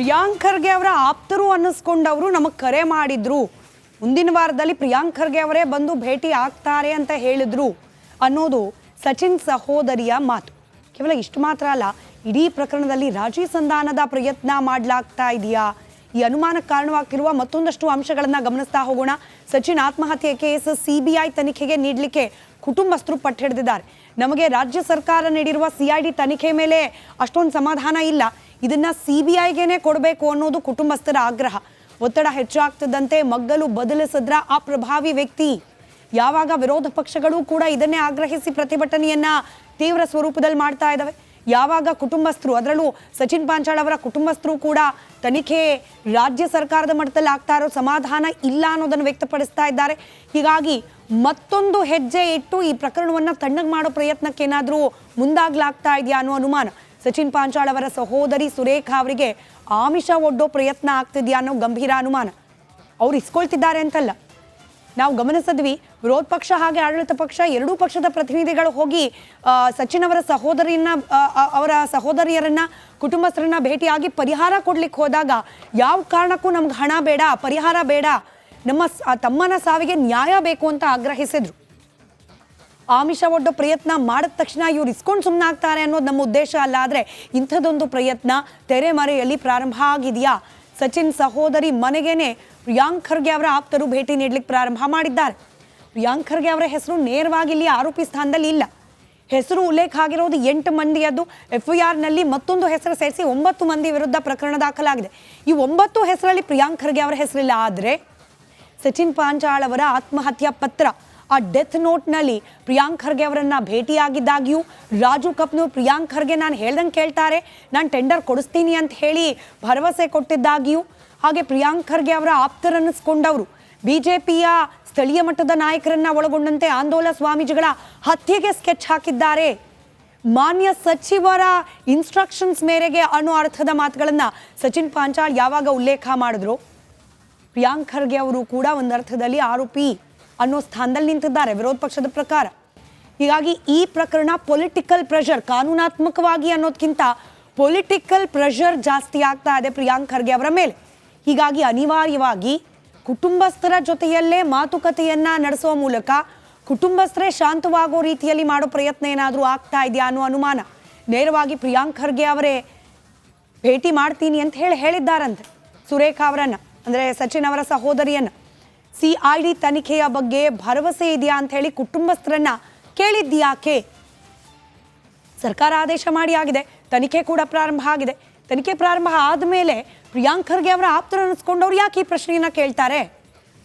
ಪ್ರಿಯಾಂಕ್ ಖರ್ಗೆ ಅವರ ಆಪ್ತರು ಅನ್ನಿಸ್ಕೊಂಡವರು ನಮಗೆ ಕರೆ ಮಾಡಿದ್ರು. ಮುಂದಿನ ವಾರದಲ್ಲಿ ಪ್ರಿಯಾಂಕ್ ಖರ್ಗೆ ಅವರೇ ಬಂದು ಭೇಟಿ ಆಗ್ತಾರೆ ಅಂತ ಹೇಳಿದ್ರು ಅನ್ನೋದು ಸಚಿನ್ ಸಹೋದರಿಯ ಮಾತು. ಕೇವಲ ಇಷ್ಟು ಮಾತ್ರ ಅಲ್ಲ, ಇಡೀ ಪ್ರಕರಣದಲ್ಲಿ ರಾಜೀ ಸಂಧಾನದ ಪ್ರಯತ್ನ ಮಾಡಲಾಗ್ತಾ ಇದೆಯಾ? ಈ ಅನುಮಾನಕ್ಕೆ ಕಾರಣವಾಗಿರುವ ಮತ್ತೊಂದಷ್ಟು ಅಂಶಗಳನ್ನ ಗಮನಿಸ್ತಾ ಹೋಗೋಣ. ಸಚಿನ್ ಆತ್ಮಹತ್ಯೆ ಕೇಸ್ ಸಿಬಿಐ ತನಿಖೆಗೆ ನೀಡಲಿಕ್ಕೆ ಕುಟುಂಬಸ್ಥರು ಪಟ್ಟು ಹಿಡಿದಿದ್ದಾರೆ. ನಮಗೆ ರಾಜ್ಯ ಸರ್ಕಾರ ನೀಡಿರುವ ಸಿಐಡಿ ತನಿಖೆ ಮೇಲೆ ಅಷ್ಟೊಂದು ಸಮಾಧಾನ ಇಲ್ಲ. ಇದನ್ನ ಸಿಬಿಐಗೆನೆ ಕೊಡಬೇಕು ಅನ್ನೋದು ಕುಟುಂಬಸ್ಥರ ಆಗ್ರಹ. ಒತ್ತಡ ಹೆಚ್ಚಾಗ್ತದಂತೆ ಮಗ್ಗಲು ಬದಲಿಸಿದ್ರ ಆ ಪ್ರಭಾವಿ ವ್ಯಕ್ತಿ. ಯಾವಾಗ ವಿರೋಧ ಪಕ್ಷಗಳು ಕೂಡ ಇದನ್ನೇ ಆಗ್ರಹಿಸಿ ಪ್ರತಿಭಟನೆಯನ್ನ ತೀವ್ರ ಸ್ವರೂಪದಲ್ಲಿ ಮಾಡ್ತಾ ಇದ್ದಾವೆ. ಯಾವಾಗ ಕುಟುಂಬಸ್ಥರು, ಅದರಲ್ಲೂ ಸಚಿನ್ ಪಾಂಚಾಳ್ ಅವರ ಕುಟುಂಬಸ್ಥರು ಕೂಡ ತನಿಖೆ ರಾಜ್ಯ ಸರ್ಕಾರದ ಮಟ್ಟದಲ್ಲಿ ಆಗ್ತಾ ಇರೋ ಸಮಾಧಾನ ಇಲ್ಲ ಅನ್ನೋದನ್ನು ವ್ಯಕ್ತಪಡಿಸ್ತಾ ಇದ್ದಾರೆ. ಹೀಗಾಗಿ ಮತ್ತೊಂದು ಹೆಜ್ಜೆ ಇಟ್ಟು ಈ ಪ್ರಕರಣವನ್ನು ತಣ್ಣಗೆ ಮಾಡೋ ಪ್ರಯತ್ನಕ್ಕೆ ಏನಾದರೂ ಮುಂದಾಗ್ಲಾಗ್ತಾ ಇದೆಯಾ ಅನ್ನೋ ಅನುಮಾನ ಸಚಿನ್ ಪಾಂಚಾಳ್ ಅವರ ಸಹೋದರಿ ಸುರೇಖಾ ಅವರಿಗೆ ಆಮಿಷ ಒಡ್ಡೋ ಪ್ರಯತ್ನ ಆಗ್ತಿದ್ಯಾ ಅನ್ನೋ ಗಂಭೀರ ಅನುಮಾನ. ಅವ್ರು ಇಸ್ಕೊಳ್ತಿದ್ದಾರೆ ಅಂತಲ್ಲ. ನಾವು ಗಮನಿಸಿದ್ವಿ, ವಿರೋಧ ಪಕ್ಷ ಹಾಗೆ ಆಡಳಿತ ಪಕ್ಷ ಎರಡೂ ಪಕ್ಷದ ಪ್ರತಿನಿಧಿಗಳು ಹೋಗಿ ಸಚಿನ್ ಅವರ ಸಹೋದರಿಯನ್ನ ಅವರ ಸಹೋದರಿಯರನ್ನ, ಕುಟುಂಬಸ್ಥರನ್ನ ಭೇಟಿಯಾಗಿ ಪರಿಹಾರ ಕೊಡ್ಲಿಕ್ಕೆ ಹೋದಾಗ ಯಾವ ಕಾರಣಕ್ಕೂ ನಮ್ಗೆ ಹಣ ಬೇಡ, ಪರಿಹಾರ ಬೇಡ, ನಮ್ಮ ತಮ್ಮನ ಸಾವಿಗೆ ನ್ಯಾಯ ಬೇಕು ಅಂತ ಆಗ್ರಹಿಸಿದ್ರು. ಆಮಿಷ ಒಡ್ಡೋ ಪ್ರಯತ್ನ ಮಾಡಿದ ತಕ್ಷಣ ಇವ್ರು ಇಸ್ಕೊಂಡು ಸುಮ್ಮನೆ ಆಗ್ತಾರೆ ಅನ್ನೋದು ನಮ್ಮ ಉದ್ದೇಶ ಅಲ್ಲ, ಆದರೆ ಇಂಥದ್ದೊಂದು ಪ್ರಯತ್ನ ತೆರೆಮರೆಯಲ್ಲಿ ಪ್ರಾರಂಭ ಆಗಿದೆಯಾ? ಸಚಿನ್ ಸಹೋದರಿ ಮನೆಗೇನೆ ಪ್ರಿಯಾಂಕ್ ಖರ್ಗೆ ಅವರ ಆಪ್ತರು ಭೇಟಿ ನೀಡಲಿಕ್ಕೆ ಪ್ರಾರಂಭ ಮಾಡಿದ್ದಾರೆ. ಪ್ರಿಯಾಂಕ್ ಖರ್ಗೆ ಅವರ ಹೆಸರು ನೇರವಾಗಿ ಇಲ್ಲಿ ಆರೋಪಿ ಸ್ಥಾನದಲ್ಲಿ ಇಲ್ಲ. ಹೆಸರು ಉಲ್ಲೇಖ ಆಗಿರೋದು ಎಂಟು ಮಂದಿಯದ್ದು. ಎಫ್ನಲ್ಲಿ ಆರ್ನಲ್ಲಿ ಮತ್ತೊಂದು ಹೆಸರು ಸೇರಿಸಿ ಒಂಬತ್ತು ಮಂದಿ ವಿರುದ್ಧ ಪ್ರಕರಣ ದಾಖಲಾಗಿದೆ. ಈ ಒಂಬತ್ತು ಹೆಸರಲ್ಲಿ ಪ್ರಿಯಾಂಕ್ ಖರ್ಗೆ ಅವರ ಹೆಸರಿಲ್ಲ. ಆದರೆ ಸಚಿನ್ ಪಾಂಚಾಳ್ ಅವರ ಆತ್ಮಹತ್ಯಾ ಪತ್ರ, ಆ ಡೆತ್ ನೋಟ್ನಲ್ಲಿ ಪ್ರಿಯಾಂಕ್ ಖರ್ಗೆ ಅವರನ್ನು ಭೇಟಿಯಾಗಿದ್ದಾಗಿಯೂ ರಾಜು ಕಪ್ನು ಪ್ರಿಯಾಂಕ್ ಖರ್ಗೆ ನಾನು ಹೇಳ್ದಂಗೆ ಕೇಳ್ತಾರೆ, ನಾನು ಟೆಂಡರ್ ಕೊಡಿಸ್ತೀನಿ ಅಂತ ಹೇಳಿ ಭರವಸೆ ಕೊಟ್ಟಿದ್ದಾಗ್ಯೂ ಹಾಗೆ ಪ್ರಿಯಾಂಕ್ ಖರ್ಗೆ ಅವರ ಆಪ್ತರನ್ನಿಸ್ಕೊಂಡವರು ಬಿಜೆಪಿಯ ಸ್ಥಳೀಯ ಮಟ್ಟದ ನಾಯಕರನ್ನ ಒಳಗೊಂಡಂತೆ ಆಂದೋಲ ಸ್ವಾಮೀಜಿಗಳ ಹತ್ಯೆಗೆ ಸ್ಕೆಚ್ ಹಾಕಿದ್ದಾರೆ. ಮಾನ್ಯ ಸಚಿವರ ಇನ್ಸ್ಟ್ರಕ್ಷನ್ಸ್ ಮೇರೆಗೆ ಅನ್ನೋ ಅರ್ಥದ ಮಾತುಗಳನ್ನ ಸಚಿನ್ ಪಾಂಚಾಳ್ ಯಾವಾಗ ಉಲ್ಲೇಖ ಮಾಡಿದ್ರು? ಪ್ರಿಯಾಂಕ್ ಖರ್ಗೆ ಅವರು ಕೂಡ ಒಂದು ಅರ್ಥದಲ್ಲಿ ಆರೋಪಿ ಅನ್ನೋ ಸ್ಥಾನದಲ್ಲಿ ನಿಂತಿದ್ದಾರೆ, ವಿರೋಧ ಪಕ್ಷದ ಪ್ರಕಾರ. ಹೀಗಾಗಿ ಈ ಪ್ರಕರಣ ಪೊಲಿಟಿಕಲ್ ಪ್ರೆಷರ್ ಕಾನೂನಾತ್ಮಕವಾಗಿ ಅನ್ನೋದಕ್ಕಿಂತ ಪೊಲಿಟಿಕಲ್ ಪ್ರೆಷರ್ ಜಾಸ್ತಿ ಆಗ್ತಾ ಇದೆ ಪ್ರಿಯಾಂಕ್ ಖರ್ಗೆ ಅವರ ಮೇಲೆ. ಹೀಗಾಗಿ ಅನಿವಾರ್ಯವಾಗಿ ಕುಟುಂಬಸ್ಥರ ಜೊತೆಯಲ್ಲೇ ಮಾತುಕತೆಯನ್ನ ನಡೆಸುವ ಮೂಲಕ ಕುಟುಂಬಸ್ಥರೇ ಶಾಂತವಾಗೋ ರೀತಿಯಲ್ಲಿ ಮಾಡೋ ಪ್ರಯತ್ನ ಏನಾದರೂ ಆಗ್ತಾ ಇದೆಯಾ ಅನ್ನೋ ಅನುಮಾನ. ನೇರವಾಗಿ ಪ್ರಿಯಾಂಕ್ ಖರ್ಗೆ ಅವರೇ ಭೇಟಿ ಮಾಡ್ತೀನಿ ಅಂತ ಹೇಳಿ ಹೇಳಿದ್ದಾರಂತೆ. ಸುರೇಖಾ ಅವರನ್ನ, ಅಂದರೆ ಸಚಿನ್ ಅವರ ಸಹೋದರಿಯನ್ನ. ಸಿ ಐ ಡಿ ತನಿಖೆಯ ಬಗ್ಗೆ ಭರವಸೆ ಇದೆಯಾ ಅಂತ ಹೇಳಿ ಕುಟುಂಬಸ್ಥರನ್ನ ಕೇಳಿದ್ಯಾಕೆ ಸರ್ಕಾರ ಆದೇಶ ಮಾಡಿ ಆಗಿದೆ. ತನಿಖೆ ಕೂಡ ಪ್ರಾರಂಭ ಆಗಿದೆ. ತನಿಖೆ ಪ್ರಾರಂಭ ಆದಮೇಲೆ ಪ್ರಿಯಾಂಕ್ ಖರ್ಗೆ ಅವರ ಆಪ್ತರು ಅನ್ನಿಸ್ಕೊಂಡವ್ರು ಯಾಕೆ ಈ ಪ್ರಶ್ನೆಯನ್ನ ಕೇಳ್ತಾರೆ?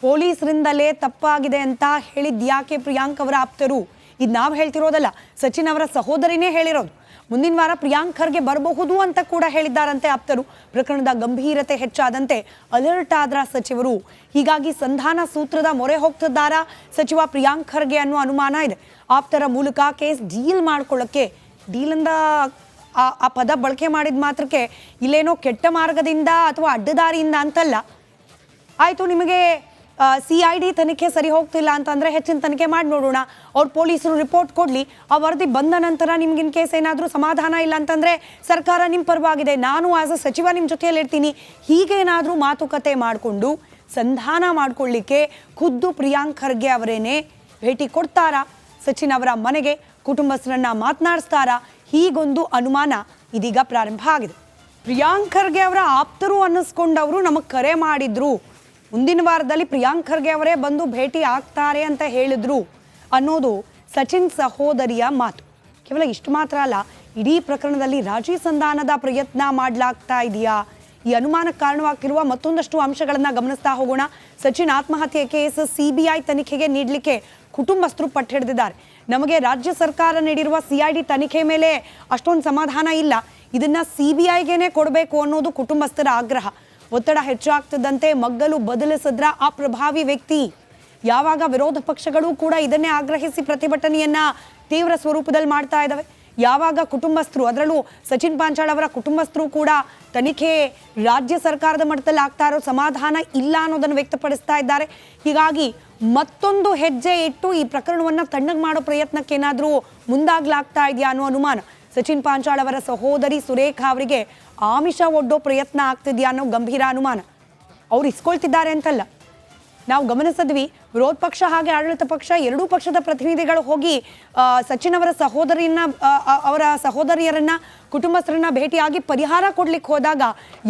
ಪೊಲೀಸರಿಂದಲೇ ತಪ್ಪಾಗಿದೆ ಅಂತ ಹೇಳಿದ್ ಯಾಕೆ ಪ್ರಿಯಾಂಕ್ ಅವರ ಆಪ್ತರು? ಇದು ನಾವು ಹೇಳ್ತಿರೋದಲ್ಲ, ಸಚಿನ್ ಅವರ ಸಹೋದರಿನೇ ಹೇಳಿರೋದು. ಮುಂದಿನ ವಾರ ಪ್ರಿಯಾಂಕ್ ಖರ್ಗೆ ಬರಬಹುದು ಅಂತ ಕೂಡ ಹೇಳಿದ್ದಾರಂತೆ ಆಪ್ತರು. ಪ್ರಕರಣದ ಗಂಭೀರತೆ ಹೆಚ್ಚಾದಂತೆ ಅಲರ್ಟ್ ಆದ್ರ ಸಚಿವರು. ಹೀಗಾಗಿ ಸಂಧಾನ ಸೂತ್ರದ ಮೊರೆ ಹೋಗ್ತಿದ್ದಾರಾ ಸಚಿವ ಪ್ರಿಯಾಂಕ್ ಖರ್ಗೆ ಅನ್ನೋ ಅನುಮಾನ ಇದೆ. ಆಪ್ತರ ಮೂಲಕ ಕೇಸ್ ಡೀಲ್ ಮಾಡ್ಕೊಳ್ಳೋಕ್ಕೆ ಡೀಲಿಂದ ಆ ಪದ ಬಳಕೆ ಮಾಡಿದ ಮಾತ್ರಕ್ಕೆ ಇಲ್ಲೇನೋ ಕೆಟ್ಟ ಮಾರ್ಗದಿಂದ ಅಥವಾ ಅಡ್ಡದಾರಿಯಿಂದ ಅಂತಲ್ಲ. ಆಯಿತು, ನಿಮಗೆ ಸಿ ಐ ಡಿ ತನಿಖೆ ಸರಿ ಹೋಗ್ತಿಲ್ಲ ಅಂತಂದರೆ ಹೆಚ್ಚಿನ ತನಿಖೆ ಮಾಡಿ ನೋಡೋಣ. ಅವ್ರು ಪೊಲೀಸರು ರಿಪೋರ್ಟ್ ಕೊಡಲಿ, ಆ ವರದಿ ಬಂದ ನಂತರ ನಿಮ್ಗೆ ಇನ್ ಕೇಸ್ ಏನಾದರೂ ಸಮಾಧಾನ ಇಲ್ಲ ಅಂತಂದರೆ ಸರ್ಕಾರ ನಿಮ್ಮ ಪರವಾಗಿದೆ. ನಾನು ಆಸ್ ಅ ಸಚಿವ ನಿಮ್ಮ ಜೊತೆಯಲ್ಲಿ ಇರ್ತೀನಿ. ಹೀಗೇನಾದರೂ ಮಾತುಕತೆ ಮಾಡಿಕೊಂಡು, ಸಂಧಾನ ಮಾಡಿಕೊಳ್ಳಿಕ್ಕೆ ಖುದ್ದು ಪ್ರಿಯಾಂಕ್ ಖರ್ಗೆ ಅವರೇನೆ ಭೇಟಿ ಕೊಡ್ತಾರಾ? ಸಚಿನ್ ಅವರ ಮನೆಗೆ ಕುಟುಂಬಸ್ಥರನ್ನ ಮಾತನಾಡಿಸ್ತಾರಾ? ಹೀಗೊಂದು ಅನುಮಾನ ಇದೀಗ ಪ್ರಾರಂಭ ಆಗಿದೆ. ಪ್ರಿಯಾಂಕ್ ಖರ್ಗೆ ಅವರ ಆಪ್ತರು ಅನ್ನಿಸ್ಕೊಂಡವರು ನಮಗೆ ಕರೆ ಮಾಡಿದ್ರು. ಮುಂದಿನ ವಾರದಲ್ಲಿ ಪ್ರಿಯಾಂಕ್ ಖರ್ಗೆ ಅವರೇ ಬಂದು ಭೇಟಿ ಆಗ್ತಾರೆ ಅಂತ ಹೇಳಿದ್ರು ಅನ್ನೋದು ಸಚಿನ್ ಸಹೋದರಿಯ ಮಾತು. ಕೇವಲ ಇಷ್ಟು ಮಾತ್ರ ಅಲ್ಲ, ಇಡೀ ಪ್ರಕರಣದಲ್ಲಿ ರಾಜೀ ಸಂಧಾನದ ಪ್ರಯತ್ನ ಮಾಡಲಾಗ್ತಾ ಇದೆಯಾ? ಈ ಅನುಮಾನಕ್ಕೆ ಕಾರಣವಾಗಿರುವ ಮತ್ತೊಂದಷ್ಟು ಅಂಶಗಳನ್ನ ಗಮನಿಸ್ತಾ ಹೋಗೋಣ. ಸಚಿನ್ ಆತ್ಮಹತ್ಯೆ ಕೇಸ್ ಸಿಬಿಐ ತನಿಖೆಗೆ ನೀಡಲಿಕ್ಕೆ ಕುಟುಂಬಸ್ಥರು ಪಟ್ಟು ಹಿಡಿದಿದ್ದಾರೆ. ನಮಗೆ ರಾಜ್ಯ ಸರ್ಕಾರ ನೀಡಿರುವ ಸಿಐಡಿ ತನಿಖೆ ಮೇಲೆ ಅಷ್ಟೊಂದು ಸಮಾಧಾನ ಇಲ್ಲ. ಇದನ್ನ ಸಿಬಿಐಗೆನೆ ಕೊಡಬೇಕು ಅನ್ನೋದು ಕುಟುಂಬಸ್ಥರ ಆಗ್ರಹ. ಒತ್ತಡ ಹೆಚ್ಚಾಗ್ತದಂತೆ ಮಗ್ಗಲು ಬದಲಿಸಿದ್ರ ಆ ಪ್ರಭಾವಿ ವ್ಯಕ್ತಿ. ಯಾವಾಗ ವಿರೋಧ ಪಕ್ಷಗಳು ಕೂಡ ಇದನ್ನೇ ಆಗ್ರಹಿಸಿ ಪ್ರತಿಭಟನೆಯನ್ನ ತೀವ್ರ ಸ್ವರೂಪದಲ್ಲಿ ಮಾಡ್ತಾ ಇದ್ದಾವೆ. ಯಾವಾಗ ಕುಟುಂಬಸ್ಥರು, ಅದರಲ್ಲೂ ಸಚಿನ್ ಪಾಂಚಾಳ್ ಅವರ ಕುಟುಂಬಸ್ಥರು ಕೂಡ ತನಿಖೆ ರಾಜ್ಯ ಸರ್ಕಾರದ ಮಟ್ಟದಲ್ಲಿ ಆಗ್ತಾ ಇರೋ ಸಮಾಧಾನ ಇಲ್ಲ ಅನ್ನೋದನ್ನು ವ್ಯಕ್ತಪಡಿಸ್ತಾ ಇದ್ದಾರೆ. ಹೀಗಾಗಿ ಮತ್ತೊಂದು ಹೆಜ್ಜೆ ಇಟ್ಟು ಈ ಪ್ರಕರಣವನ್ನು ತಣ್ಣಗೆ ಮಾಡೋ ಪ್ರಯತ್ನಕ್ಕೆ ಏನಾದರೂ ಮುಂದಾಗ್ಲಾಗ್ತಾ ಇದೆಯಾ ಅನ್ನೋ ಅನುಮಾನ ಸಚಿನ್ ಪಾಂಚಾಳ್ ಅವರ ಸಹೋದರಿ ಸುರೇಖಾ ಅವರಿಗೆ ಆಮಿಷ ಒಡ್ಡೋ ಪ್ರಯತ್ನ ಆಗ್ತಿದ್ಯಾ ಅನ್ನೋ ಗಂಭೀರ ಅನುಮಾನ. ಅವ್ರು ಇಸ್ಕೊಳ್ತಿದ್ದಾರೆ ಅಂತಲ್ಲ. ನಾವು ಗಮನಿಸಿದ್ವಿ ವಿರೋಧ ಪಕ್ಷ ಹಾಗೆ ಆಡಳಿತ ಪಕ್ಷ, ಎರಡೂ ಪಕ್ಷದ ಪ್ರತಿನಿಧಿಗಳು ಹೋಗಿ ಸಚಿನ್ ಅವರ ಸಹೋದರಿಯನ್ನ ಅವರ ಸಹೋದರಿಯರನ್ನ, ಕುಟುಂಬಸ್ಥರನ್ನ ಭೇಟಿಯಾಗಿ ಪರಿಹಾರ ಕೊಡ್ಲಿಕ್ಕೆ ಹೋದಾಗ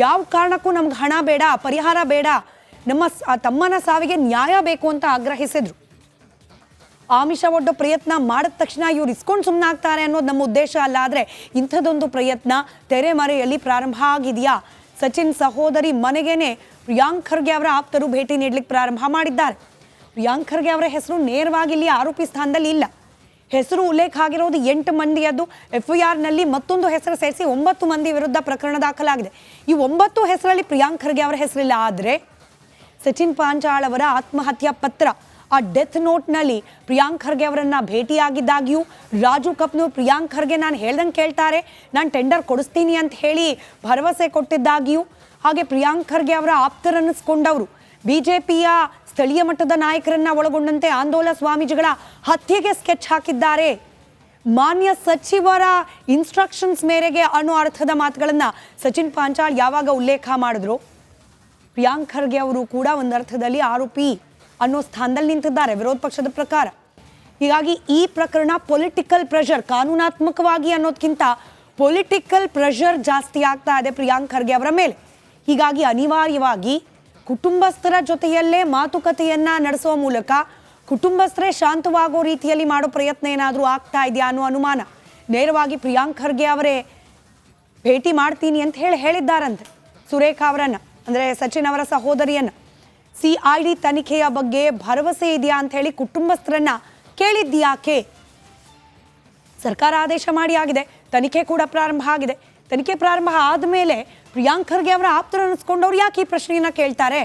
ಯಾವ ಕಾರಣಕ್ಕೂ ನಮ್ಗೆ ಹಣ ಬೇಡ, ಪರಿಹಾರ ಬೇಡ, ನಮ್ಮ ತಮ್ಮನ ಸಾವಿಗೆ ನ್ಯಾಯ ಬೇಕು ಅಂತ ಆಗ್ರಹಿಸಿದ್ರು. ಆಮಿಷ ಒಡ್ಡೋ ಪ್ರಯತ್ನ ಮಾಡಿದ ತಕ್ಷಣ ಇವ್ರು ಇಸ್ಕೊಂಡು ಸುಮ್ಮನಾಗ್ತಾರೆ ಅನ್ನೋದು ನಮ್ಮ ಉದ್ದೇಶ ಅಲ್ಲ, ಆದರೆ ಇಂಥದ್ದೊಂದು ಪ್ರಯತ್ನ ತೆರೆಮರೆಯಲ್ಲಿ ಪ್ರಾರಂಭ ಆಗಿದೆಯಾ? ಸಚಿನ್ ಸಹೋದರಿ ಮನೆಗೇನೆ ಪ್ರಿಯಾಂಕ್ ಖರ್ಗೆ ಅವರ ಆಪ್ತರು ಭೇಟಿ ನೀಡಲಿಕ್ಕೆ ಪ್ರಾರಂಭ ಮಾಡಿದ್ದಾರೆ. ಪ್ರಿಯಾಂಕ್ ಖರ್ಗೆ ಅವರ ಹೆಸರು ನೇರವಾಗಿ ಇಲ್ಲಿ ಆರೋಪಿ ಸ್ಥಾನದಲ್ಲಿ ಇಲ್ಲ. ಹೆಸರು ಉಲ್ಲೇಖ ಆಗಿರೋದು ಎಂಟು ಮಂದಿಯದ್ದು ಎಫ್ ಐ ಆರ್ನಲ್ಲಿ ಮತ್ತೊಂದು ಹೆಸರು ಸೇರಿಸಿ ಒಂಬತ್ತು ಮಂದಿ ವಿರುದ್ಧ ಪ್ರಕರಣ ದಾಖಲಾಗಿದೆ. ಈ ಒಂಬತ್ತು ಹೆಸರಲ್ಲಿ ಪ್ರಿಯಾಂಕ್ ಖರ್ಗೆ ಅವರ ಹೆಸರಿಲ್ಲ. ಆದರೆ ಸಚಿನ್ ಪಾಂಚಾಳ್ ಅವರ ಆತ್ಮಹತ್ಯಾ ಪತ್ರ, ಆ ಡೆತ್ ನೋಟ್ನಲ್ಲಿ ಪ್ರಿಯಾಂಕ್ ಖರ್ಗೆ ಅವರನ್ನು ಭೇಟಿಯಾಗಿದ್ದಾಗಿಯೂ ರಾಜು ಕಪ್ನೂರ್ ಪ್ರಿಯಾಂಕ್ ಖರ್ಗೆ ನಾನು ಹೇಳ್ದಂಗೆ ಕೇಳ್ತಾರೆ, ನಾನು ಟೆಂಡರ್ ಕೊಡಿಸ್ತೀನಿ ಅಂತ ಹೇಳಿ ಭರವಸೆ ಕೊಟ್ಟಿದ್ದಾಗಿಯೂ ಹಾಗೆ ಪ್ರಿಯಾಂಕ್ ಖರ್ಗೆ ಅವರ ಆಪ್ತರನ್ನಿಸ್ಕೊಂಡವರು. ಬಿಜೆಪಿಯ ಸ್ಥಳೀಯ ಮಟ್ಟದ ನಾಯಕರನ್ನ ಒಳಗೊಂಡಂತೆ ಆಂದೋಲ ಸ್ವಾಮೀಜಿಗಳ ಹತ್ಯೆಗೆ ಸ್ಕೆಚ್ ಹಾಕಿದ್ದಾರೆ. ಮಾನ್ಯ ಸಚಿವರ ಇನ್ಸ್ಟ್ರಕ್ಷನ್ಸ್ ಮೇರೆಗೆ ಅನ್ನೋ ಅರ್ಥದ ಮಾತುಗಳನ್ನ ಸಚಿನ್ ಪಾಂಚಾಳ್ ಯಾವಾಗ ಉಲ್ಲೇಖ ಮಾಡಿದ್ರು? ಪ್ರಿಯಾಂಕ್ ಖರ್ಗೆ ಅವರು ಕೂಡ ಒಂದು ಅರ್ಥದಲ್ಲಿ ಆರೋಪಿ ಅನ್ನೋ ಸ್ಥಾನದಲ್ಲಿ ನಿಂತಿದ್ದಾರೆ, ವಿರೋಧ ಪಕ್ಷದ ಪ್ರಕಾರ. ಹೀಗಾಗಿ ಈ ಪ್ರಕರಣ ಪೊಲಿಟಿಕಲ್ ಪ್ರೆಷರ್ ಕಾನೂನಾತ್ಮಕವಾಗಿ ಅನ್ನೋದಕ್ಕಿಂತ ಪೊಲಿಟಿಕಲ್ ಪ್ರೆಷರ್ ಜಾಸ್ತಿ ಆಗ್ತಾ ಇದೆ ಪ್ರಿಯಾಂಕ್ ಖರ್ಗೆ ಅವರ ಮೇಲೆ. ಹೀಗಾಗಿ ಅನಿವಾರ್ಯವಾಗಿ ಕುಟುಂಬಸ್ಥರ ಜೊತೆಯಲ್ಲೇ ಮಾತುಕತೆಯನ್ನ ನಡೆಸುವ ಮೂಲಕ ಕುಟುಂಬಸ್ಥರೇ ಶಾಂತವಾಗೋ ರೀತಿಯಲ್ಲಿ ಮಾಡೋ ಪ್ರಯತ್ನ ಏನಾದರೂ ಆಗ್ತಾ ಇದೆಯಾ ಅನ್ನೋ ಅನುಮಾನ. ನೇರವಾಗಿ ಪ್ರಿಯಾಂಕ್ ಖರ್ಗೆ ಅವರೇ ಭೇಟಿ ಮಾಡ್ತೀನಿ ಅಂತ ಹೇಳಿ ಹೇಳಿದ್ದಾರಂತೆ. ಸುರೇಖಾ ಅವರನ್ನು, ಅಂದರೆ ಸಚಿನ್ ಅವರ ಸಹೋದರಿಯನ್ನು. ಸಿ ಐ ಡಿ ತನಿಖೆಯ ಬಗ್ಗೆ ಭರವಸೆ ಇದೆಯಾ ಅಂತ ಹೇಳಿ ಕುಟುಂಬಸ್ಥರನ್ನ ಕೇಳಿದ್ಯಾಕೆ ಸರ್ಕಾರ ಆದೇಶ ಮಾಡಿ ಆಗಿದೆ. ತನಿಖೆ ಕೂಡ ಪ್ರಾರಂಭ ಆಗಿದೆ. ತನಿಖೆ ಪ್ರಾರಂಭ ಆದಮೇಲೆ ಪ್ರಿಯಾಂಕ್ ಖರ್ಗೆ ಅವರ ಆಪ್ತರು ಅವ್ರು ಯಾಕೆ ಈ ಪ್ರಶ್ನೆಯನ್ನ ಕೇಳ್ತಾರೆ?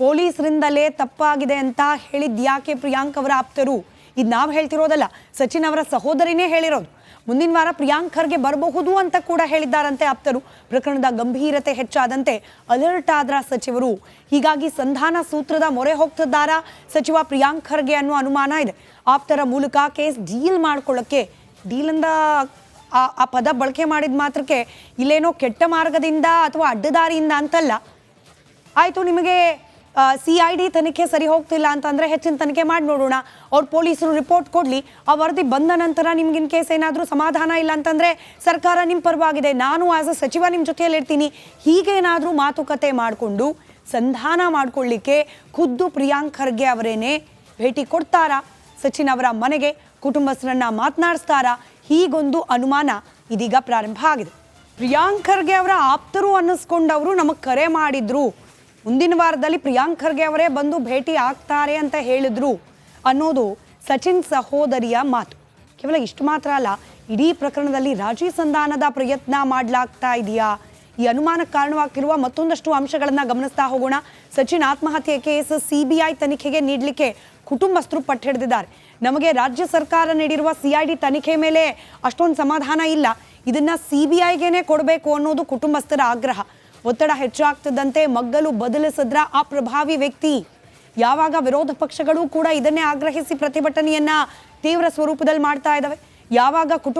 ಪೊಲೀಸರಿಂದಲೇ ತಪ್ಪಾಗಿದೆ ಅಂತ ಹೇಳಿದ್ ಯಾಕೆ ಪ್ರಿಯಾಂಕ್ ಅವರ ಆಪ್ತರು? ಇದು ನಾವು ಹೇಳ್ತಿರೋದಲ್ಲ, ಸಚಿನ್ ಅವರ ಸಹೋದರಿನೇ ಹೇಳಿರೋದು. ಮುಂದಿನ ವಾರ ಪ್ರಿಯಾಂಕ್ ಖರ್ಗೆ ಬರಬಹುದು ಅಂತ ಕೂಡ ಹೇಳಿದ್ದಾರಂತೆ ಆಪ್ತರು. ಪ್ರಕರಣದ ಗಂಭೀರತೆ ಹೆಚ್ಚಾದಂತೆ ಅಲರ್ಟ್ ಆದ್ರ ಸಚಿವರು. ಹೀಗಾಗಿ ಸಂಧಾನ ಸೂತ್ರದ ಮೊರೆ ಹೋಗ್ತಿದ್ದಾರಾ ಸಚಿವ ಪ್ರಿಯಾಂಕ್ ಖರ್ಗೆ ಅನ್ನೋ ಅನುಮಾನ ಇದೆ. ಆಪ್ತರ ಮೂಲಕ ಕೇಸ್ ಡೀಲ್ ಮಾಡ್ಕೊಳ್ಳೋಕ್ಕೆ ಡೀಲಿಂದ ಆ ಪದ ಬಳಕೆ ಮಾಡಿದ ಮಾತ್ರಕ್ಕೆ ಇಲ್ಲೇನೋ ಕೆಟ್ಟ ಮಾರ್ಗದಿಂದ ಅಥವಾ ಅಡ್ಡದಾರಿಯಿಂದ ಅಂತಲ್ಲ. ಆಯಿತು, ನಿಮಗೆ ಸಿ ಐ ಡಿ ತನಿಖೆ ಸರಿ ಹೋಗ್ತಿಲ್ಲ ಅಂತಂದರೆ ಹೆಚ್ಚಿನ ತನಿಖೆ ಮಾಡಿ ನೋಡೋಣ. ಅವ್ರು ಪೊಲೀಸರು ರಿಪೋರ್ಟ್ ಕೊಡಲಿ, ಆ ವರದಿ ಬಂದ ನಂತರ ನಿಮ್ಗೆ ಇನ್ ಕೇಸ್ ಏನಾದರೂ ಸಮಾಧಾನ ಇಲ್ಲ ಅಂತಂದರೆ ಸರ್ಕಾರ ನಿಮ್ಮ ಪರವಾಗಿದೆ. ನಾನು ಆಸ್ ಅ ಸಚಿವ ನಿಮ್ಮ ಜೊತೆಯಲ್ಲಿ ಇರ್ತೀನಿ. ಹೀಗೇನಾದರೂ ಮಾತುಕತೆ ಮಾಡಿಕೊಂಡು, ಸಂಧಾನ ಮಾಡಿಕೊಳ್ಳಿಕ್ಕೆ ಖುದ್ದು ಪ್ರಿಯಾಂಕ್ ಖರ್ಗೆ ಅವರೇನೆ ಭೇಟಿ ಕೊಡ್ತಾರಾ? ಸಚಿನ್ ಅವರ ಮನೆಗೆ ಕುಟುಂಬಸ್ಥರನ್ನ ಮಾತನಾಡಿಸ್ತಾರಾ? ಹೀಗೊಂದು ಅನುಮಾನ ಇದೀಗ ಪ್ರಾರಂಭ ಆಗಿದೆ. ಪ್ರಿಯಾಂಕ್ ಖರ್ಗೆ ಅವರ ಆಪ್ತರು ಅನ್ನಿಸ್ಕೊಂಡವರು ನಮಗೆ ಕರೆ ಮಾಡಿದ್ರು. ಮುಂದಿನ ವಾರದಲ್ಲಿ ಪ್ರಿಯಾಂಕ್ ಖರ್ಗೆ ಅವರೇ ಬಂದು ಭೇಟಿ ಆಗ್ತಾರೆ ಅಂತ ಹೇಳಿದ್ರು ಅನ್ನೋದು ಸಚಿನ್ ಸಹೋದರಿಯ ಮಾತು. ಕೇವಲ ಇಷ್ಟು ಮಾತ್ರ ಅಲ್ಲ, ಇಡೀ ಪ್ರಕರಣದಲ್ಲಿ ರಾಜೀ ಸಂಧಾನದ ಪ್ರಯತ್ನ ಮಾಡಲಾಗ್ತಾ ಇದೆಯಾ? ಈ ಅನುಮಾನಕ್ಕೆ ಕಾರಣವಾಗಿರುವ ಮತ್ತೊಂದಷ್ಟು ಅಂಶಗಳನ್ನು ಗಮನಿಸ್ತಾ ಹೋಗೋಣ. ಸಚಿನ್ ಆತ್ಮಹತ್ಯೆ ಕೇಸ್ ಸಿಬಿಐ ತನಿಖೆಗೆ ನೀಡಲಿಕ್ಕೆ ಕುಟುಂಬಸ್ಥರು ಪಟ್ಟು ಹಿಡಿದಿದ್ದಾರೆ ನಮಗೆ ರಾಜ್ಯ ಸರ್ಕಾರ ನೀಡಿರುವ ಸಿಐಡಿ ತನಿಖೆ ಮೇಲೆ ಅಷ್ಟೊಂದು ಸಮಾಧಾನ ಇಲ್ಲ. ಇದನ್ನ ಸಿಬಿಐಗೆನೆ ಕೊಡಬೇಕು ಅನ್ನೋದು ಕುಟುಂಬಸ್ಥರ ಆಗ್ರಹ. ಒತ್ತಡ ಹೆಚ್ಚಾಗ್ತದಂತೆ ಮಗ್ಗಲು ಬದಲಿಸಿದ್ರ ಆ ಪ್ರಭಾವಿ ವ್ಯಕ್ತಿ. ಯಾವಾಗ ವಿರೋಧ ಪಕ್ಷಗಳು ಕೂಡ ಇದನ್ನೇ ಆಗ್ರಹಿಸಿ ಪ್ರತಿಭಟನೆಯನ್ನ ತೀವ್ರ ಸ್ವರೂಪದಲ್ಲಿ ಮಾಡ್ತಾ ಇದ್ದಾವೆ. ಯಾವಾಗ ಕುಟುಂಬ